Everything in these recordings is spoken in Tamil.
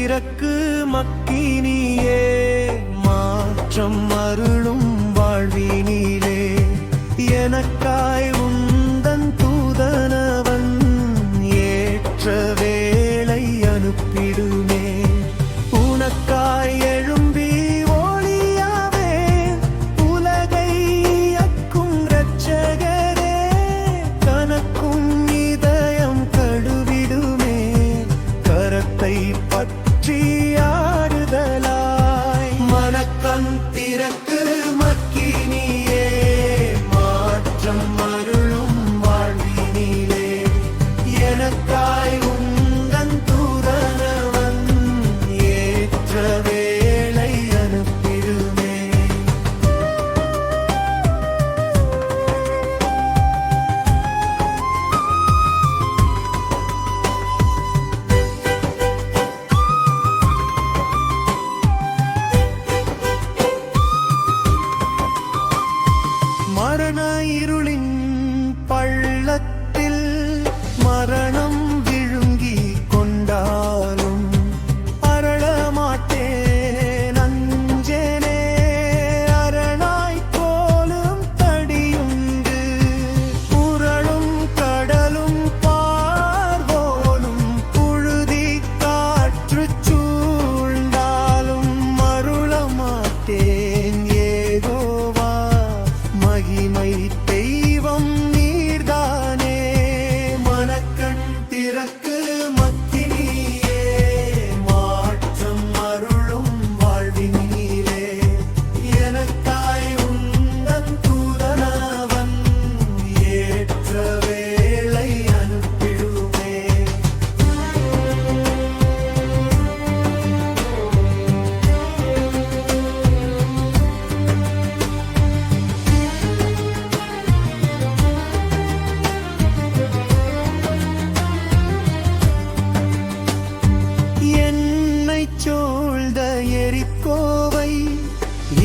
சிறக்கு மக்கினியே மாற்றம் அருளும் வாழ்வினிலே. எனக்கா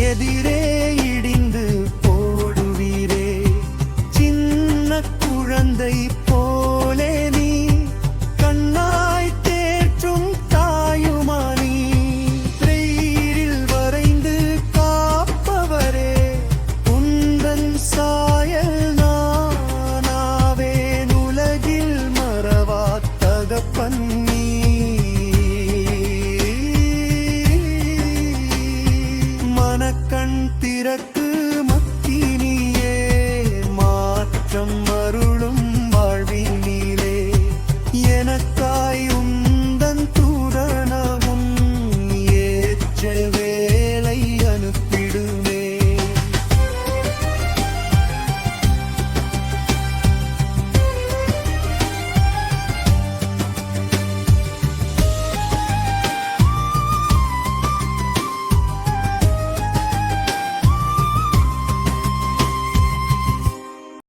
धीरे धीरे மனக்கண் திறக்க